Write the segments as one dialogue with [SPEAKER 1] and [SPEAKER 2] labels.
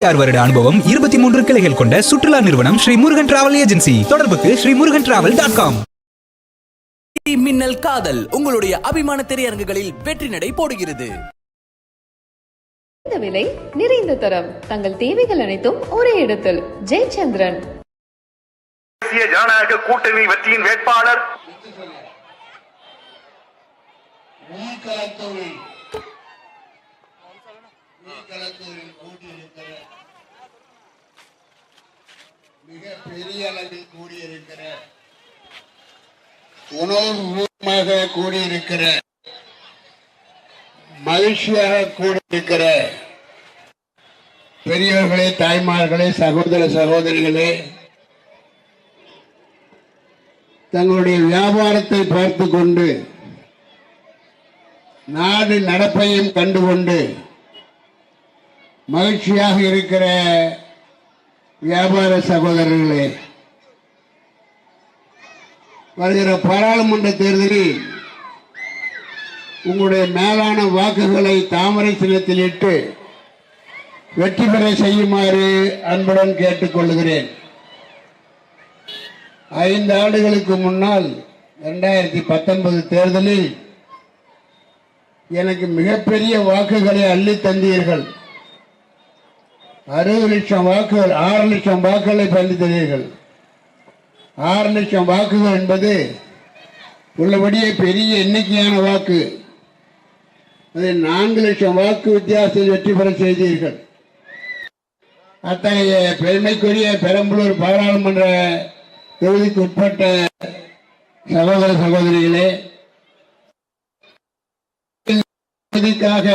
[SPEAKER 1] ஆறு வருட அனுபவம் இருபத்தி மூன்று கிளைகள் கொண்ட சுற்றுலா நிறுவனம் ஸ்ரீ முருகன் டிராவல் ஏஜென்சி தொடர்புக்கு Shri Murugan travel dot com
[SPEAKER 2] மின்னல் காதல் உங்களுடைய அபிமான திரையரங்குகளில் வெற்றி நடை போடுகிறது.
[SPEAKER 3] இந்த விலை நிறைந்த தரம். தங்கள் தேவைகள் அனைத்தும் ஒரே இடத்தில். ஜெயச்சந்திரன்.
[SPEAKER 4] தேசிய ஜனநாயக கூட்டணி வெற்றியின் வேட்பாளர்.
[SPEAKER 5] மீன்களத்தூரில் மீன்களத்தூரில் கூட்டியிருக்கிற மிக பெரிய அளவில் கூடியிருக்கிற உணர்வுமாக கூடியிருக்கிற மகிழ்ச்சியாக கூடியிருக்கிற பெரியவர்களே தாய்மார்களே சகோதர சகோதரிகளே தங்களுடைய வியாபாரத்தை பார்த்து கொண்டு நாடு நடப்பையும் கண்டுகொண்டு மகிழ்ச்சியாக இருக்கிற வியாபார சகோதரர்களே வருகிற பாராளுமன்ற தேர்தலில் உங்களுடைய மேலான வாக்குகளை தாமரை சின்னத்தில் இட்டு வெற்றி பெற செய்யுமாறு அன்புடன் கேட்டுக்கொள்கிறேன் ஐந்து ஆண்டுகளுக்கு முன்னால் இரண்டாயிரத்தி பத்தொன்பது தேர்தலில் எனக்கு மிகப்பெரிய வாக்குகளை அள்ளி தந்தீர்கள். அறுபது லட்சம் வாக்குகள் ஆறு லட்சம் வாக்குகளை பறித்தீர்கள் ஆறு லட்சம் வாக்குகள் என்பது உள்ளபடியே பெரிய எண்ணிக்கையான வாக்கு. அதில் நான்கு லட்சம் வாக்கு வித்தியாசத்தில் வெற்றி பெற செய்தீர்கள். அத்தகைய பெருமைக்குரிய பெரம்பலூர் பாராளுமன்ற தொகுதிக்கு உட்பட்ட சகோதர சகோதரிகளே தொகுதிக்காக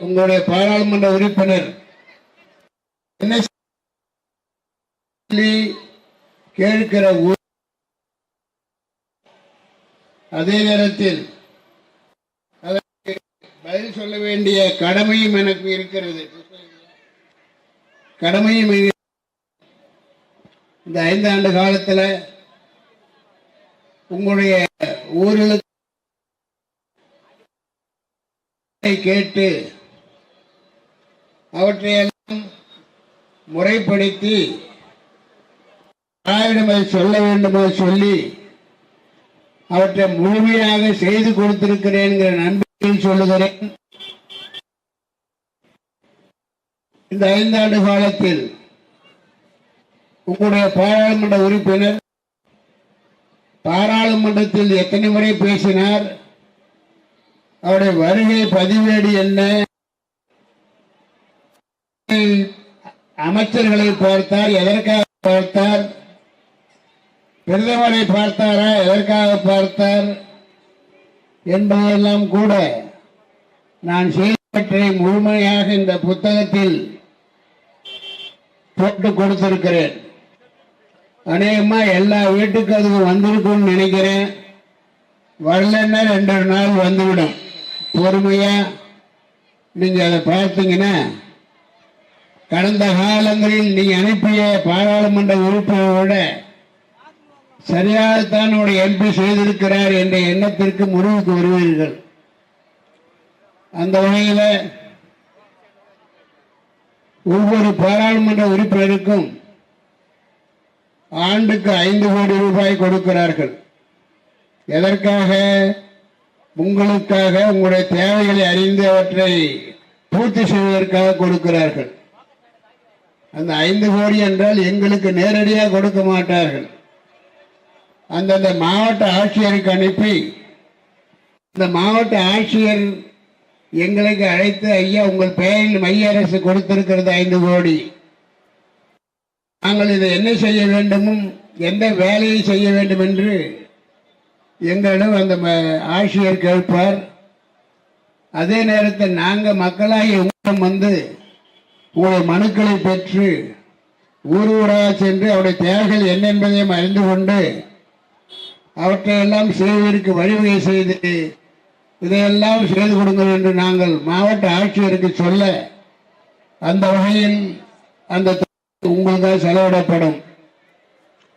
[SPEAKER 5] உங்களுடைய பாராளுமன்ற உறுப்பினர் என்ன கேட்கிற அதே நேரத்தில் அதற்கு பதில் சொல்ல வேண்டிய கடமையும் எனக்கு இருக்கிறது. கடமையும் இரு- இந்த ஐந்தாண்டு காலத்தில் உங்களுடைய ஊர்களுக்கு கேட்டு அவற்றை முறைப்படுத்தி யாரிடம் அதை சொல்ல வேண்டுமோ சொல்லி அவற்றை முழுமையாக செய்து கொடுத்திருக்கிறேன் என்கிற நம்பிக்கையில் சொல்லுகிறேன். இந்த ஐந்தாண்டு காலத்தில் உங்களுடைய பாராளுமன்ற உறுப்பினர் பாராளுமன்றத்தில் எத்தனை முறை பேசினார்? அவருடைய வருகை பதிவேடு என்ன? அமைச்சர்களை பார்த்தார் எதற்காக பார்த்தார்? பிரதமரை பார்த்தாரா எதற்காக பார்த்தார்? என்பதெல்லாம் கூட நான் செய்தவற்றை முழுமையாக இந்த புத்தகத்தில் போட்டு கொடுத்திருக்கிறேன். அநேகமா எல்லா வீட்டுக்கும் அதுக்கு வந்திருக்கும்னு நினைக்கிறேன். வரலன்னா ரெண்டு நாள் வந்துவிடும். பொறுமையா நீங்க அதை பார்த்தீங்கன்னா கடந்த காலங்களில் நீ அனுப்பிய பாராளுமன்ற உறுப்பினரோட சரியாகத்தான் உடைய எம்பி செய்திருக்கிறார் என்ற எண்ணத்திற்கு முடிவுக்கு வருவீர்கள். அந்த வகையில் ஒவ்வொரு பாராளுமன்ற உறுப்பினருக்கும் ஆண்டுக்கு ஐந்து கோடி ரூபாய் கொடுக்கிறார்கள். எதற்காக? உங்களுக்காக உங்களுடைய தேவைகளை அறிந்து அவற்றை பூர்த்தி செய்வதற்காக கொடுக்கிறார்கள். அந்த ஐந்து கோடி என்றால் எங்களுக்கு நேரடியாக கொடுக்க மாட்டார்கள். அந்தந்த மாவட்ட ஆட்சியருக்கு அனுப்பி இந்த மாவட்ட ஆட்சியர் எங்களுக்கு அழைத்து ஐயா உங்கள் பெயரில் மைய அரசு கொடுத்திருக்கிறது ஐந்து கோடி. நாங்கள் இதை என்ன செய்ய வேண்டுமும் எந்த வேலையை செய்ய வேண்டும் என்று எங்களிடம் அந்த ம- ஆட்சியர் கேட்பார். அதே நேரத்தில் நாங்கள் மக்களாகி உங்களிடம் வந்து உங்களுடைய மனுக்களை பெற்று ஊர் ஊராக சென்று அவருடைய தேவைகள் என்ன என்பதையும் அறிந்து கொண்டு அவற்றையெல்லாம் செய்வதற்கு வழிவகை செய்து இதையெல்லாம் செய்து கொடுங்கள் என்று நாங்கள் மாவட்ட ஆட்சியருக்கு சொல்ல அந்த வகையில் அந்த உங்களுக்காக செலவிடப்படும்.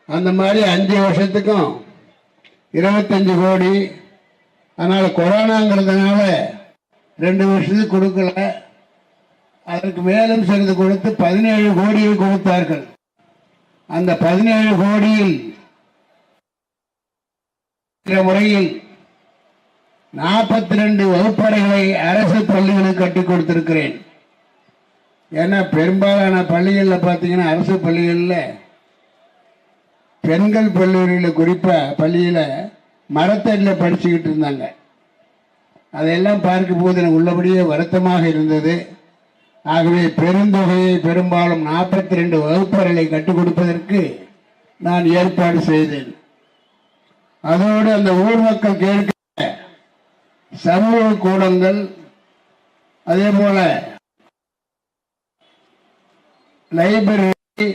[SPEAKER 5] அந்த மாதிரி அஞ்சு வருஷத்துக்கும் இருபத்தஞ்சு கோடி. அதனால் கொரோனாங்கிறதுனால ரெண்டு வருஷத்துக்கு கொடுக்கல. அதற்கு மேலும் சிறிது கொடுத்து பதினேழு கோடியை கொடுத்தார்கள். அந்த பதினேழு கோடியில் முறையில் நாற்பத்தி ரெண்டு வகுப்பறைகளை அரசு பள்ளிகளுக்கு கட்டி கொடுத்திருக்கிறேன். ஏன்னா பெரும்பாலான பள்ளிகளில் பார்த்தீங்கன்னா அரசு பள்ளிகளில் பெண்கள் பள்ளிகளில் குறிப்பாக பள்ளியில் மரத்தடியில் படிச்சுக்கிட்டு இருந்தாங்க. அதையெல்லாம் பார்க்கும்போது எனக்கு உள்ளபடியே வருத்தமாக இருந்தது. ஆகவே பெருந்தொகையை பெரும்பாலும் நாற்பத்தி ரெண்டு வகுப்பறைகளை கட்டுக் கொடுப்பதற்கு நான் ஏற்பாடு செய்தேன். அதோடு அந்த ஊர் மக்கள் கேட்க சமூக கூடங்கள் அதே போல லைப்ரரி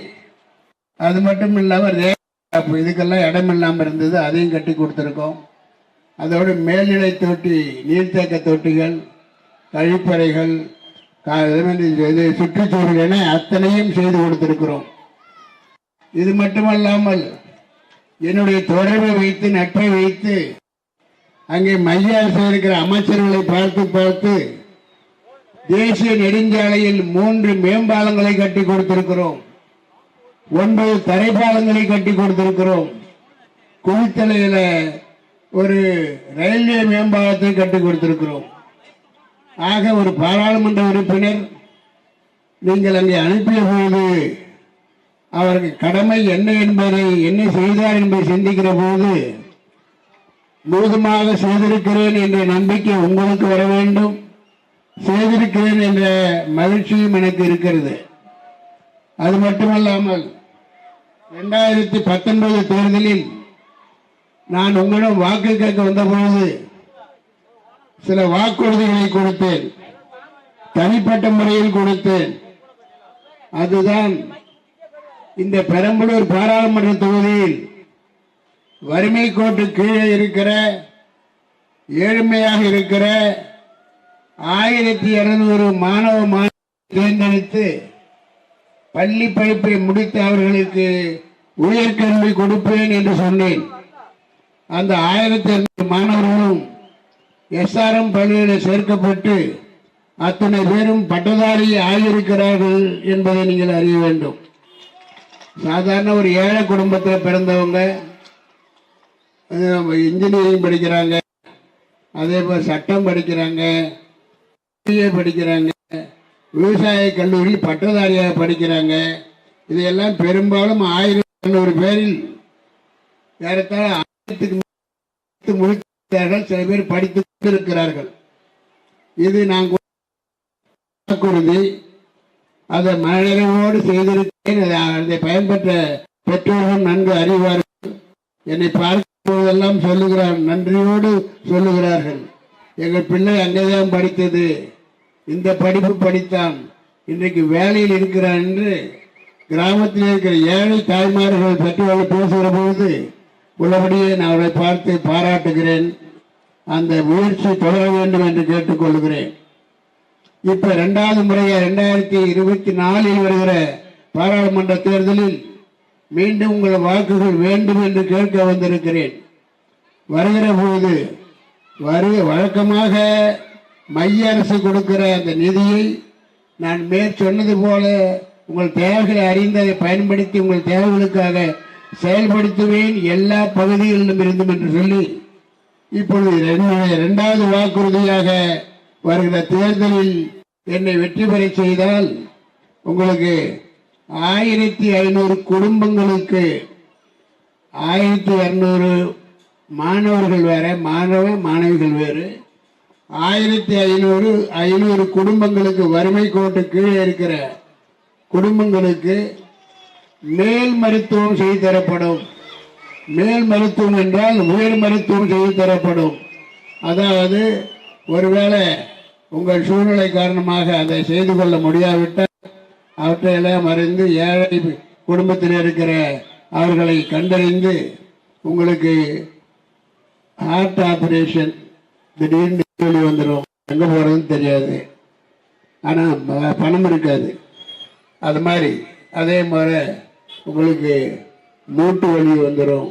[SPEAKER 5] அது மட்டும் இல்லாமல் இதுக்கெல்லாம் இடம் இல்லாமல் இருந்தது அதையும் கட்டி கொடுத்துருக்கோம். அதோடு மேல்நிலை தொட்டி நீர்த்தேக்க தொட்டிகள் கழிப்பறைகள் சுற்றுச்சூழல் என அத்தனையும் செய்து கொடுத்திருக்கிறோம். இது மட்டுமல்லாமல் என்னுடைய தொடர்பை வைத்து நட்பை வைத்து அங்கே மைய அரசு இருக்கிற அமைச்சர்களை பார்த்து பார்த்து தேசிய நெடுஞ்சாலையில் மூன்று மேம்பாலங்களை கட்டி கொடுத்திருக்கிறோம். ஒன்பது தரைப்பாலங்களை கட்டி கொடுத்திருக்கிறோம். குளித்தலையில ஒரு ரயில்வே மேம்பாலத்தை கட்டி கொடுத்திருக்கிறோம். ஆக ஒரு பாராளுமன்ற உறுப்பினர் நீங்கள் அங்கே அனுப்பிய போது அவருக்கு கடமை என்ன என்பதை என்ன செய்தார் என்பதை சிந்திக்கிற போது முழுதுமாக செய்திருக்கிறேன் என்ற நம்பிக்கை உங்களுக்கு வர வேண்டும். செய்திருக்கிறேன் என்ற மகிழ்ச்சியும் எனக்கு இருக்கிறது. அது மட்டுமல்லாமல் ரெண்டாயிரத்தி பத்தொன்பது தேர்தலில் நான் உங்களிடம் வாக்கு கேட்க வந்தபோது சில வாக்குறுதிகளை கொடுத்தேன். தனிப்பட்ட முறையில் கொடுத்தேன். அதுதான் இந்த பெரம்பலூர் பாராளுமன்ற தொகுதியில் வறுமை கோட்டு கீழே இருக்கிற ஏழ்மையாக இருக்கிற ஆயிரத்தி இருநூறு மாணவ மாணவி தேர்ந்தெடுத்து பள்ளி படிப்பை முடித்து அவர்களுக்கு உயர்கல்வி கொடுப்பேன் என்று சொன்னேன். அந்த ஆயிரத்தி இருநூறு மாணவர்களும் எஸ்ஆர்எம் பள்ளியில் சேர்க்கப்பட்டு அத்தனை பேரும் பட்டதாரி ஆகியிருக்கிறார்கள் என்பதை நீங்கள் அறிய வேண்டும். சாதாரண ஒரு ஏழை குடும்பத்தில் பிறந்தவங்க இன்ஜினியரிங் படிக்கிறாங்க அதே போல் சட்டம் படிக்கிறாங்க படிக்கிறாங்க விவசாய கல்லூரி பட்டதாரியாக படிக்கிறாங்க. இதையெல்லாம் பெரும்பாலும் ஆயிரத்தி ஐநூறு பேரில் ஏறத்தாழ ஆயிரத்துக்கு மேற்பட்டு சில பேர் படித்து இருக்கிறார்கள் இது நான் வாக்குறுதி அதை மனநிறைவோடு செய்திருக்கேன் அதை அதை பயன்பெற்ற பெற்றோர்கள் நன்கு அறிவார்கள். என்னை பார்க்கும் போதெல்லாம் சொல்லுகிறார் நன்றியோடு சொல்லுகிறார்கள். எங்கள் பிள்ளை அங்கேதான் படித்தது. இந்த படிப்பு படித்தான். இன்றைக்கு வேலையில் இருக்கிறான் என்று கிராமத்தில் இருக்கிற ஏழை தாய்மார்கள் பெற்றோர்கள் பேசுகிற போது உள்ளபடியே நான் அவரை பார்த்து பாராட்டுகிறேன். அந்த முயற்சி தொடர வேண்டும் என்று கேட்டுக்கொள்கிறேன் இப்ப இரண்டாவது முறையை இரண்டாயிரத்தி இருபத்தி நாலில் வருகிற பாராளுமன்ற தேர்தலில் மீண்டும் உங்கள் வாக்குகள் வேண்டும் என்று கேட்க வந்திருக்கிறேன். வருகிற போது வருக வழக்கமாக மைய அரசு கொடுக்கிற அந்த நிதியை நான் மேற் சொன்னது போல உங்கள் தேவைகளை அறிந்ததை பயன்படுத்தி உங்கள் தேவைகளுக்காக செயல்படுத்துவேன் எல்லா பகுதிகளிலும் இருந்தும் என்று சொல்லி இப்பொழுது இரண்டாவது வாக்குறுதியாக வருகிற தேர்தலில் என்னை வெற்றி பெற செய்தால் உங்களுக்கு ஆயிரத்தி ஐநூறு குடும்பங்களுக்கு ஆயிரத்தி இரநூறு மாணவர்கள் வேற மாணவ மாணவிகள் வேறு ஆயிரத்தி ஐநூறு ஐநூறு குடும்பங்களுக்கு வறுமை கோட்டு கீழே இருக்கிற குடும்பங்களுக்கு மேல் மருத்துவம் செய்து தரப்படும். மேல் மருத்துவம் என்றால் உயர் மருத்துவம் செய்து தரப்படும். அதாவது ஒருவேளை உங்கள் சூழ்நிலை காரணமாக அதை செய்து கொள்ள முடியாவிட்டால் அவற்றையெல்லாம் அறிந்து ஏழை குடும்பத்தில் இருக்கிற அவர்களை கண்டறிந்து உங்களுக்கு ஹார்ட் ஆப்ரேஷன் திடீர்னு சொல்லி வந்துடும் எங்கே போகிறதுன்னு தெரியாது. ஆனால் பணம் இருக்காது. அது மாதிரி அதே மாதிரி உங்களுக்கு மூட்டு வலி வந்துடும்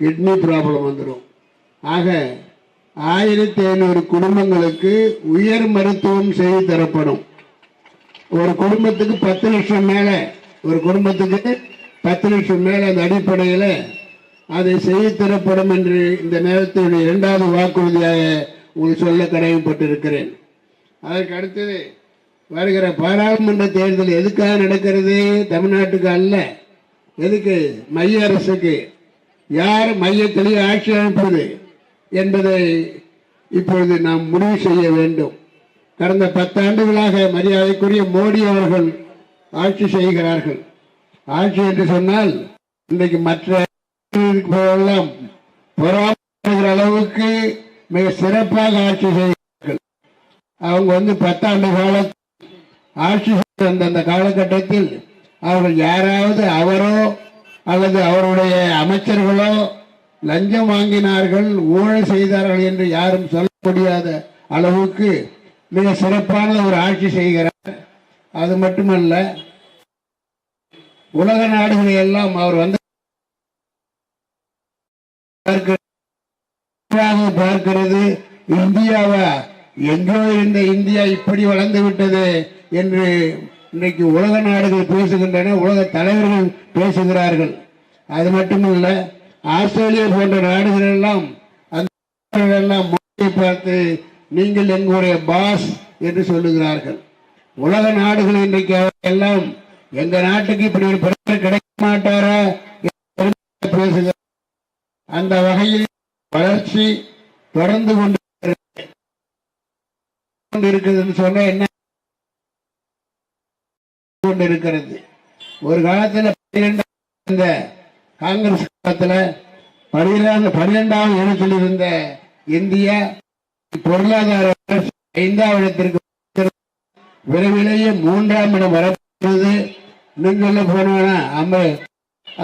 [SPEAKER 5] கிட்னி ப்ராப்ளம் வந்துடும் ஆக ஆயிரத்தி ஐநூறு குடும்பங்களுக்கு உயர் மருத்துவம் செய்து தரப்படும். ஒரு குடும்பத்துக்கு பத்து லட்சம் மேலே ஒரு குடும்பத்துக்கு பத்து லட்சம் மேலே அந்த அடிப்படையில் அதை செய்து தரப்படும் என்று இந்த நேரத்தில் இரண்டாவது வாக்குறுதியாக உங்களுக்கு சொல்ல கடமைப்பட்டிருக்கிறேன் அதற்கு அடுத்தது வருகிற பாராளுமன்ற தேர்தல் எதுக்காக நடக்கிறது? தமிழ்நாட்டுக்கு அல்ல. எதுக்கு? மைய அரசுக்கு. யார் மையத்திலேயே ஆட்சி அமைப்பது என்பதை இப்பொழுது நாம் முடிவு செய்ய வேண்டும். கடந்த பத்தாண்டுகளாக மரியாதைக்குரிய மோடி அவர்கள் ஆட்சி செய்கிறார்கள். ஆட்சி என்று சொன்னால் இன்றைக்கு மற்ற போதெல்லாம் பொறாமைகிற அளவுக்கு மிக சிறப்பாக ஆட்சி செய்கிறார்கள். அவங்க வந்து பத்தாண்டு கால ஆட்சி அந்தந்த அந்த காலகட்டத்தில் அவர்கள் யாராவது அவரோ அல்லது அவருடைய அமைச்சர்களோ லஞ்சம் வாங்கினார்கள் ஊழல் செய்தார்கள் என்று யாரும் சொல்ல முடியாத அளவுக்கு மிக சிறப்பான ஒரு ஆட்சி செய்கிறார் அது மட்டுமல்ல உலக நாடுகளை எல்லாம் அவர் வந்து பார்க்க- பார்க்கிறது. இந்தியாவா எங்கோ இருந்த இந்தியா இப்படி வளர்ந்து விட்டது. என்று இன்றைக்கு உலக நாடுகள் பேசுகின்றன உலக தலைவர்கள் பேசுகிறார்கள். அது மட்டுமல்ல ஆஸ்திரேலியா போன்ற நாடுகள் எல்லாம் அந்த எல்லாம் மோடியை பார்த்து நீங்கள் எங்களுடைய பாஸ் என்று சொல்லுகிறார்கள். உலக நாடுகள் இன்றைக்கு எல்லாம் எங்க நாட்டுக்கு இப்படி ஒரு பிரதமர் கிடைக்க மாட்டாரா என்று பேசுகிறார் அந்த வகையில் வளர்ச்சி தொடர்ந்து கொண்டு இருக்குதுன்னு சொன்ன என்ன கொண்டிருக்கிறது. ஒரு காலத்தில் பன்னிரெண்டாம் காங்கிரஸ் காலத்துல பன்னிரெண்டு பன்னிரெண்டாவது இடத்தில் இருந்த இந்தியா பொருளாதார வளர்ச்சி ஐந்தாவது இடத்திற்கு விரைவிலேயே மூன்றாம் இடம் வரப்போகிறது இன்னும் சொல்ல போனா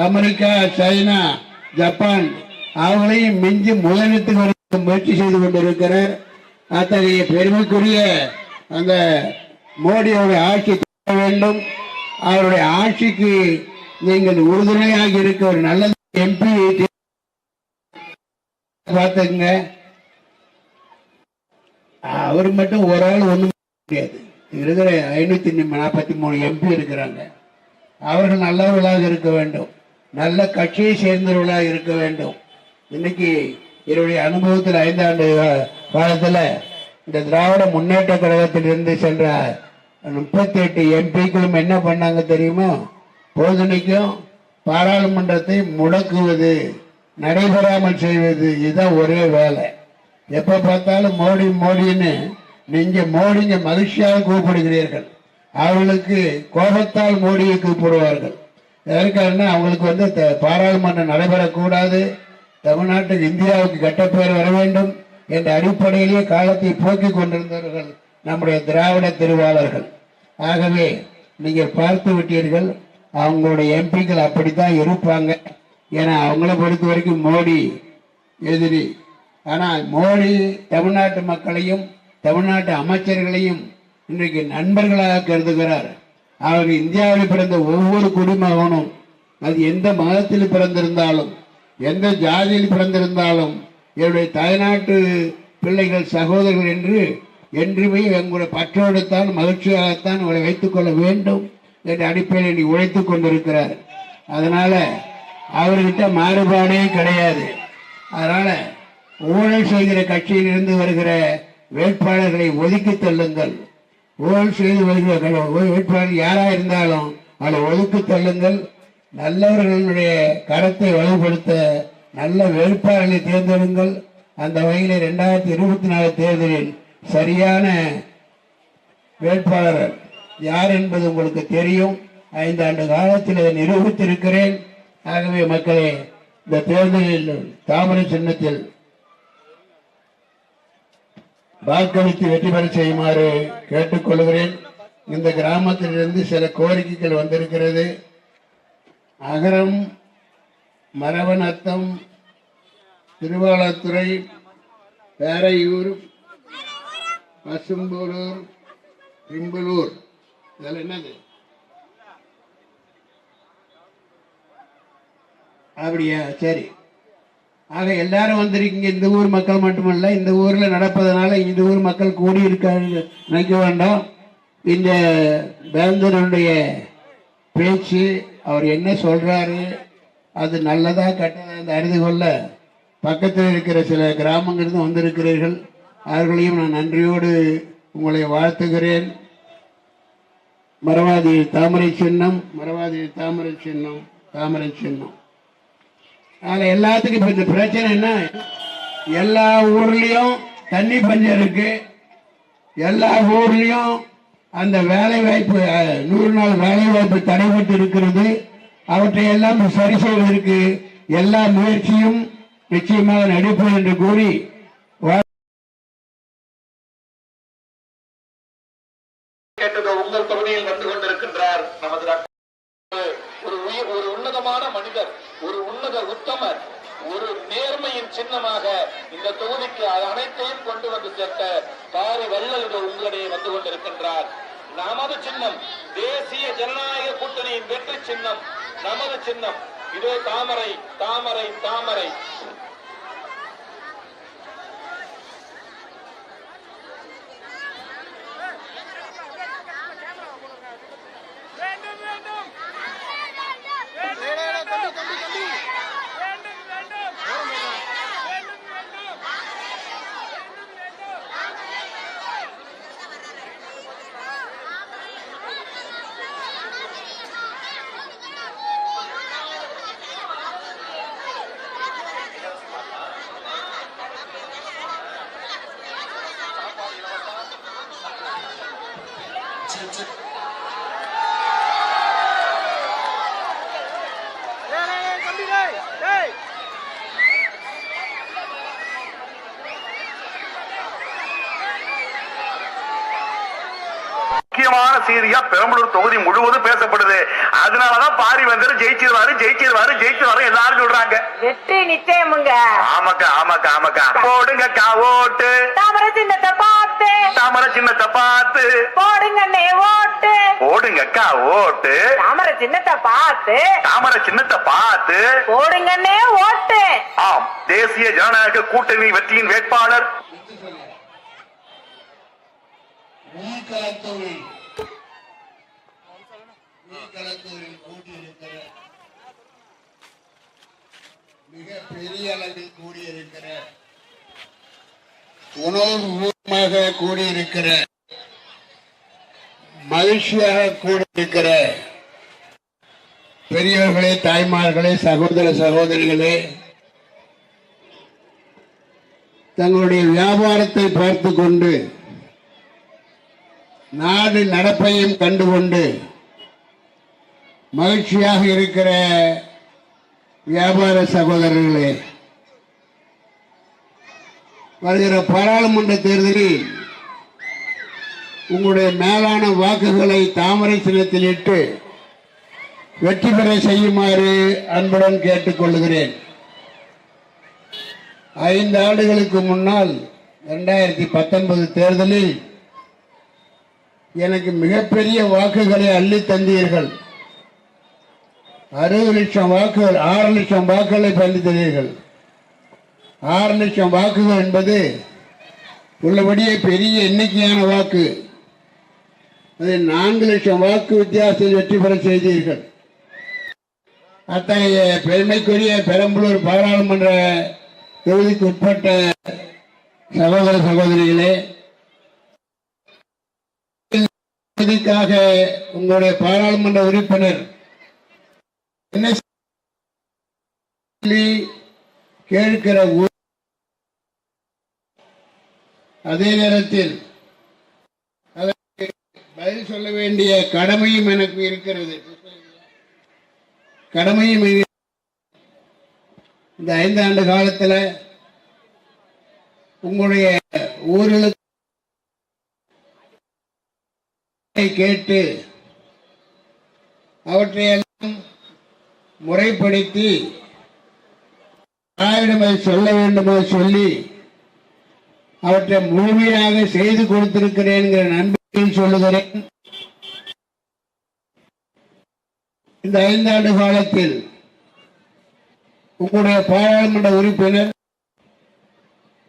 [SPEAKER 5] அமெரிக்கா சைனா ஜப்பான் அவங்களையும் மிஞ்சி முதலிடத்துக்கு வர முயற்சி செய்து கொண்டிருக்கிறார். அத்தகைய பெருமைக்குரிய அந்த மோடியோட ஆட்சி வேண்டும். அவருடைய ஆட்சிக்கு நீங்கள் உறுதுணையாக இருக்க ஒரு நல்ல எம்பி பார்த்துங்க அவர் மட்டும் ஒரு ஆள் ஒண்ணும் முடியாது இருக்கிற ஐநூத்தி நாற்பத்தி மூணு எம்பி இருக்கிறாங்க. அவர்கள் நல்லவர்களாக இருக்க வேண்டும். நல்ல கட்சியை சேர்ந்தவர்களாக இருக்க வேண்டும். இன்னைக்கு என்னுடைய அனுபவத்தில் ஐந்தாண்டு காலத்தில் காலத்துல இந்த திராவிட முன்னேற்ற கழகத்திலிருந்து சென்ற முப்பத்தி எட்டு எம்பிக்களும் என்ன பண்ணாங்க தெரியுமா? போதனைக்கும் பாராளுமன்றத்தை முடக்குவது நடைபெறாமல் செய்வது இதுதான் ஒரே வேலை. எப்ப பார்த்தாலும் மோடி மோடின்னு நீங்க மோடிங்க மகிழ்ச்சியாக கூப்பிடுகிறீர்கள். அவர்களுக்கு கோபத்தால் மோடியை கூப்பிடுவார்கள். எதற்காகனா அவங்களுக்கு வந்து த- பாராளுமன்றம் நடைபெறக்கூடாது. தமிழ்நாட்டுக்கு இந்தியாவுக்கு கெட்ட வர வேண்டும் என்ற அடிப்படையிலேயே காலத்தை போக்கிக் கொண்டிருந்தவர்கள் நம்முடைய திராவிட திருவாளர்கள். ஆகவே நீங்கள் பார்த்து விட்டீர்கள் அவங்களுடைய எம்பிக்கள் அப்படித்தான் இருப்பாங்க. ஏன்னா அவங்கள பொறுத்த வரைக்கும் மோடி எதிரி. ஆனால் மோடி தமிழ்நாட்டு மக்களையும் தமிழ்நாட்டு அமைச்சர்களையும் இன்றைக்கு நண்பர்களாக கருதுகிறார். அவர் இந்தியாவில் பிறந்த ஒவ்வொரு குடிமகனும் அது எந்த மதத்தில் பிறந்திருந்தாலும் எந்த ஜாதியில் பிறந்திருந்தாலும் என்னுடைய தாய்நாட்டு பிள்ளைகள் சகோதரர்கள் என்று என்றுமே எங்களுடைய பற்றோடுத்தான் மகிழ்ச்சியாகத்தான் உங்களை வைத்துக் கொள்ள வேண்டும் என்ற அடிப்படையில் இன்னைக்கு உழைத்துக் கொண்டிருக்கிறார். அதனால அவர்கிட்ட மாறுபாடே கிடையாது. அதனால ஊழல் செய்கிற கட்சியிலிருந்து வருகிற வேட்பாளர்களை ஒதுக்கி தள்ளுங்கள். ஊழல் செய்து வருகிற வேட்பாளர் யாராக இருந்தாலும் அதை ஒதுக்கி தள்ளுங்கள். நல்லவர்களுடைய கரத்தை வலுப்படுத்த நல்ல வேட்பாளர்களை தேர்ந்தெடுங்கள். அந்த வகையில் இரண்டாயிரத்தி இருபத்தி நாலு தேர்தலில் சரியான வேட்பாளர் யார் என்பது உங்களுக்கு தெரியும். ஐந்தாண்டு காலத்தில் இதை நிரூபித்திருக்கிறேன். ஆகவே மக்களே இந்த தேர்தலில் தாமரை சின்னத்தில் வாக்களித்து வெற்றி பெற செய்யுமாறு கேட்டுக்கொள்கிறேன் இந்த கிராமத்திலிருந்து சில கோரிக்கைகள் வந்திருக்கிறது. அகரம் மரவநத்தம் திருவாளத்துறை பேரையூர் பசும்புலூர் பிம்பலூர். இதெல்லாம் என்னது? அப்படியா? சரி. ஆக எல்லாரும் வந்திருக்கீங்க. இந்த ஊர் மக்கள் மட்டுமல்ல இந்த ஊரில் நடப்பதனால இந்த ஊர் மக்கள் கூடி இருக்க நினைக்க வேண்டாம். இந்த வேந்தனுடைய பேச்சு அவர் என்ன சொல்றாரு அது நல்லதா கெட்டதா அந்த அறிந்து கொள்ள பக்கத்தில் இருக்கிற சில கிராமங்களிலிருந்து வந்திருக்கிறீர்கள். அவர்களையும் நான் நன்றியோடு உங்களை வாழ்த்துகிறேன். மரவாதி தாமரை சின்னம் மரவாதி தாமரை சின்னம் தாமரை சின்னம். அதில் எல்லாத்துக்கும் இப்போ இந்த பிரச்சனை என்ன? எல்லா ஊர்லேயும் தண்ணி பஞ்சம் இருக்கு. எல்லா ஊர்லேயும் அந்த வேலை வாய்ப்பு நூறு நாள் வேலை வாய்ப்பு தடைபட்டு இருக்கிறது. அவற்றை எல்லாம் சரி செய்வதற்கு எல்லா முயற்சியும் நிச்சயமாக நடைபெறும் என்று கூறி
[SPEAKER 6] உங்கள் தொகுதியில் வந்து கொண்டிருக்கின்றார் நமது ஒரு உயிர் ஒரு உன்னதமான மனிதர் ஒரு உன்னத உத்தமர் ஒரு நேர்மையின் சின்னமாக இந்த தொகுதிக்கு அனைத்தையும் கொண்டு வந்து சேர்த்த பாரி வள்ளல்கள் உங்களிடையே வந்து கொண்டிருக்கின்றார். நமது சின்னம் தேசிய ஜனநாயக கூட்டணியின் வெற்றி சின்னம் நமது சின்னம். இதோ தாமரை தாமரை தாமரை.
[SPEAKER 4] முக்கியமான செய்தியா பெரம்பலூர் தொகுதி முழுவதும் பேசப்படுது. அதனாலதான் பாரி வந்து ஜெயிச்சிருவாரு ஜெயிச்சிருவாரு ஜெயிச்சிருவாரு எல்லாரும் சொல்றாங்க.
[SPEAKER 7] வெற்றி நிச்சயமுங்க.
[SPEAKER 4] ஆமாக்கா ஆமாக்கா ஆமாக்கா. போடுங்கக்கா ஓட்டு.
[SPEAKER 7] தாமரை சின்னத்தை
[SPEAKER 4] தாமரை சின்னத்தை பார்த்து
[SPEAKER 7] போடுங்கண்ணே ஓட்டு.
[SPEAKER 4] போடுங்கக்கா ஓட்டு.
[SPEAKER 7] தாமரை சின்னத்தை பார்த்து.
[SPEAKER 4] தாமரை சின்னத்தை பார்த்து.
[SPEAKER 7] போடுங்கண்ணே ஓட்டு.
[SPEAKER 4] ஆம் தேசிய ஜனநாயக கூட்டணி வெற்றியின் வேட்பாளர்.
[SPEAKER 5] மிக பெரிய அளவில் கூடியிருக்கிற உணவுபூர்வமாக கூடியிருக்கிற மகிழ்ச்சியாக கூடியிருக்கிற பெரியவர்களே தாய்மார்களே சகோதர சகோதரிகளே தங்களுடைய வியாபாரத்தை பார்த்து கொண்டு நாடு நடப்பையும் கண்டுகொண்டு மகிழ்ச்சியாக இருக்கிற வியாபார சகோதரர்களே வருகிற பாராளுமன்ற தேர்தலில் உங்களுடைய மேலான வாக்குகளை தாமரை சின்னத்தில் இட்டு வெற்றி பெற செய்யுமாறு அன்புடன் கேட்டுக்கொள்கிறேன் ஐந்து ஆண்டுகளுக்கு முன்னால் இரண்டாயிரத்தி பத்தொன்பது தேர்தலில் எனக்கு மிகப்பெரிய வாக்குகளை அள்ளி தந்தீர்கள். அறுபது லட்சம் வாக்குகள் ஆறு லட்சம் வாக்குகளை பண்ணி தந்தீர்கள். ஆறு லட்சம் வாக்குகள் என்பது உள்ளபடியே பெரிய எண்ணிக்கையான வாக்கு. அதை நான்கு லட்சம் வாக்கு வித்தியாசத்தில் வெற்றி பெற செய்தீர்கள். அத்தகைய பெருமைக்குரிய பெரம்பலூர் பாராளுமன்ற தொகுதிக்கு உட்பட்ட சகோதர சகோதரிகளே தொகுதிக்காக உங்களுடைய பாராளுமன்ற உறுப்பினர் என்ன கேட்கிற அதே நேரத்தில் அதற்கு பதில் சொல்ல வேண்டிய கடமையும் எனக்கு இருக்கிறது. கடமையும் இந்த ஐந்தாண்டு காலத்தில் காலத்துல உங்களுடைய ஊர்களுக்கு கேட்டு அவற்றையெல்லாம் முறைப்படுத்தி யாரிடம் அதை சொல்ல வேண்டுமோ சொல்லி அவற்றை முழுமையாக செய்து கொடுத்திருக்கிறேன் என்கிற நம்பிக்கையில் சொல்லுகிறேன். இந்த ஐந்தாண்டு காலத்தில் உங்களுடைய பாராளுமன்ற உறுப்பினர்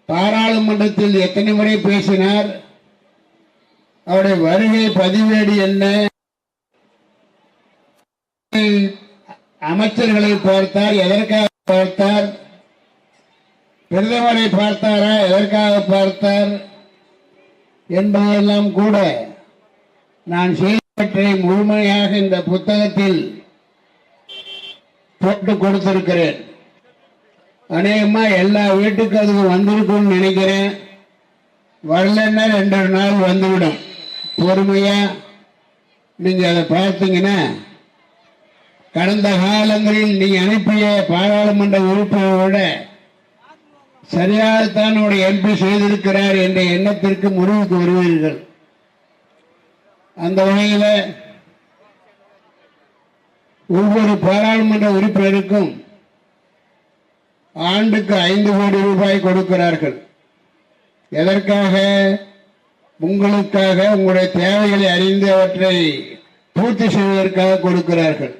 [SPEAKER 5] பாராளுமன்றத்தில் எத்தனை முறை பேசினார்? அவருடைய வருகை பதிவேடு என்ன? அமைச்சர்களை பார்த்தார் எதற்காக பார்த்தார்? பெரியவரை பார்த்தாரா? எதற்காக பார்த்தார்? என்பதெல்லாம் கூட நான் செய்தவற்றை முழுமையாக இந்த புத்தகத்தில் போட்டு கொடுத்திருக்கிறேன். அநேகமா எல்லா வீட்டுக்கு அதுக்கு வந்திருக்கும்னு நினைக்கிறேன். வரலன்னா ரெண்டு நாள் வந்துவிடும். பொறுமையா நீங்க அதை பார்த்தீங்கன்னா கடந்த காலங்களில் நீங்க அனுப்பிய பாராளுமன்ற உறுப்பினரோட சரியாகத்தான் உடைய எம்பி செய்திருக்கிறார் என்ற எண்ணத்திற்கு முடிவுக்கு வருவீர்கள் அந்த வகையில் ஒவ்வொரு பாராளுமன்ற உறுப்பினருக்கும் ஆண்டுக்கு ஐந்து கோடி ரூபாய் கொடுக்கிறார்கள். எதற்காக? உங்களுக்காக உங்களுடைய தேவைகளை அறிந்து அவற்றை பூர்த்தி செய்வதற்காக கொடுக்கிறார்கள்.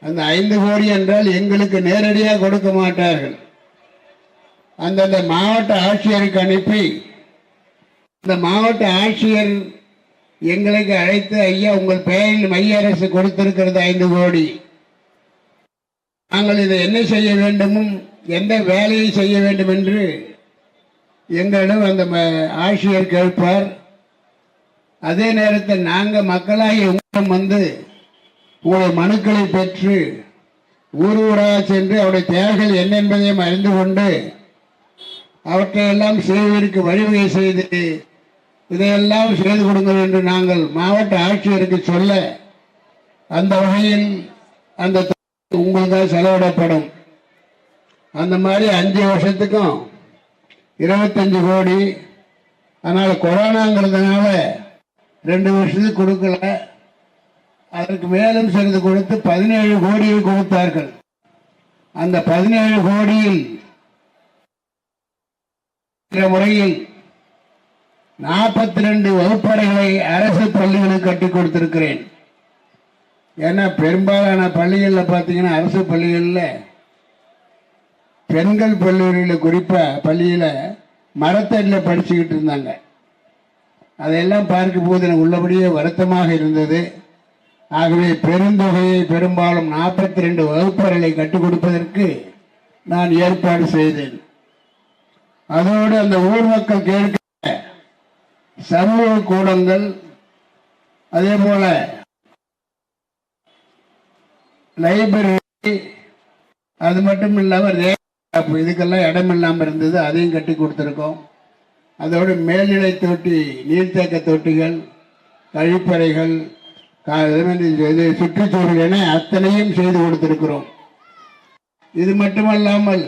[SPEAKER 5] அந்த ஐந்து கோடி என்றால் எங்களுக்கு நேரடியாக கொடுக்க மாட்டார்கள். அந்தந்த மாவட்ட ஆட்சியருக்கு அனுப்பி இந்த மாவட்ட ஆட்சியர் எங்களுக்கு அழைத்து ஐயா உங்கள் பெயரில் மைய அரசு கொடுத்திருக்கிறது ஐந்து கோடி. நாங்கள் இதை என்ன செய்ய வேண்டுமும் எந்த வேலையை செய்ய வேண்டும் என்று எங்களிடம் அந்த ம- ஆட்சியர் கேட்பார். அதே நேரத்தில் நாங்கள் மக்களாகி உங்களிடம் வந்து உங்களுடைய மனுக்களை பெற்று ஊர் ஊராக சென்று அவருடைய தேவைகள் என்ன என்பதையும் அறிந்து கொண்டு அவற்றையெல்லாம் செய்வதற்கு வழிவகை செய்து இதையெல்லாம் செய்து கொடுங்கள் என்று நாங்கள் மாவட்ட ஆட்சியருக்கு சொல்ல அந்த வகையில் அந்த தொகை உங்களுக்காக செலவிடப்படும். அந்த மாதிரி அஞ்சு வருஷத்துக்கும் இருபத்தஞ்சு கோடி. அதனால் கொரோனாங்கிறதுனால ரெண்டு வருஷத்துக்கு கொடுக்கல. அதற்கு மேலும் சிறிது கொடுத்து பதினேழு கோடியை கொடுத்தார்கள். அந்த பதினேழு கோடியில் முறையில் நாற்பத்தி ரெண்டு வகுப்பறைகளை அரசு பள்ளிகளுக்கு கட்டி கொடுத்திருக்கிறேன். ஏன்னா பெரும்பாலான பள்ளிகளில் பார்த்தீங்கன்னா அரசு பள்ளிகளில் பெண்கள் பள்ளிகளில் குறிப்பாக பள்ளியில் மரத்தடியில் படிச்சுக்கிட்டு இருந்தாங்க. அதையெல்லாம் பார்க்கும்போது எனக்கு உள்ளபடியே வருத்தமாக இருந்தது. ஆகவே பெருந்தொகையை பெரும்பாலும் நாற்பத்தி ரெண்டு வகுப்பறைகளை கட்டுக் கொடுப்பதற்கு நான் ஏற்பாடு செய்தேன். அதோடு அந்த ஊர் மக்கள் கேட்க சமூக கூடங்கள் அதே போல லைப்ரரி அது மட்டும் இல்லாமல் ரேப் இதுக்கெல்லாம் இடம் இல்லாமல் இருந்தது அதையும் கட்டி கொடுத்துருக்கோம். அதோடு மேல்நிலை தொட்டி நீர்த்தேக்க தொட்டிகள் கழிப்பறைகள் இது சுற்றுச்சூழல் என அத்தனையும் செய்து கொடுத்திருக்கிறோம். இது மட்டுமல்லாமல்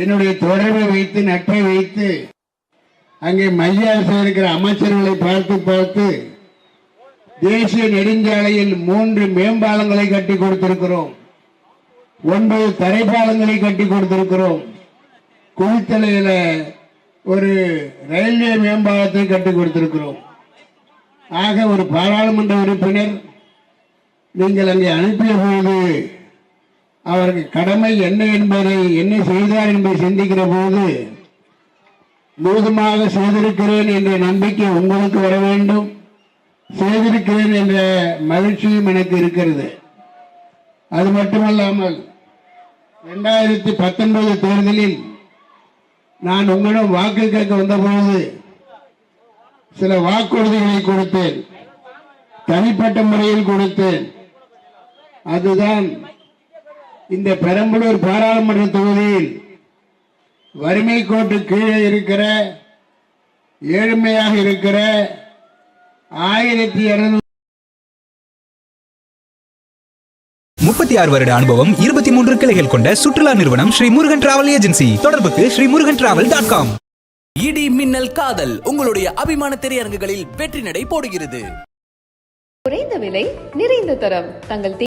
[SPEAKER 5] என்னுடைய தொடர்பை வைத்து நட்பை வைத்து அங்கே மைய இருக்கிற அமைச்சர்களை பார்த்து பார்த்து தேசிய நெடுஞ்சாலையில் மூன்று மேம்பாலங்களை கட்டி கொடுத்திருக்கிறோம். ஒன்பது தரைப்பாலங்களை கட்டி கொடுத்திருக்கிறோம். குளித்தலையில ஒரு ரயில்வே மேம்பாலத்தை கட்டி கொடுத்திருக்கிறோம். ஆக ஒரு பாராளுமன்ற உறுப்பினர் நீங்கள் அங்கே அனுப்பிய போது அவர்கள் கடமை என்ன என்பதை என்ன செய்தார் என்பதை சிந்திக்கிற போது முழுதுமாக செய்திருக்கிறேன் என்ற நம்பிக்கை உங்களுக்கு வர வேண்டும். செய்திருக்கிறேன் என்ற மகிழ்ச்சியும் எனக்கு இருக்கிறது. அது மட்டுமல்லாமல் ரெண்டாயிரத்தி பத்தொன்பது தேர்தலில் நான் உங்களிடம் வாக்கு கேட்க வந்தபோது சில வாக்குறுதிகளை கொடுத்தேன். தனிப்பட்ட முறையில் கொடுத்தேன். அதுதான் இந்த பெரம்பலூர் பாராளுமன்ற தொகுதியில் வறுமை கோட்டு கீழே இருக்கிற ஏழ்மையாக இருக்கிற ஆயிரத்தி இருநூறு
[SPEAKER 1] முப்பத்தி ஆறு வருட அனுபவம் இருபத்தி மூன்று கிளைகள் கொண்ட சுற்றுலா நிறுவனம் ஸ்ரீ முருகன் டிராவல் ஏஜென்சி. தொடர்புக்கு Shri Murugan travel dot com.
[SPEAKER 2] இடி மின்னல் காதல் உங்களுடைய அபிமான திரையரங்குகளில் வெற்றி நடை போடுகிறது.
[SPEAKER 3] குறைந்த விலை நிறைந்த தரம். தங்கள்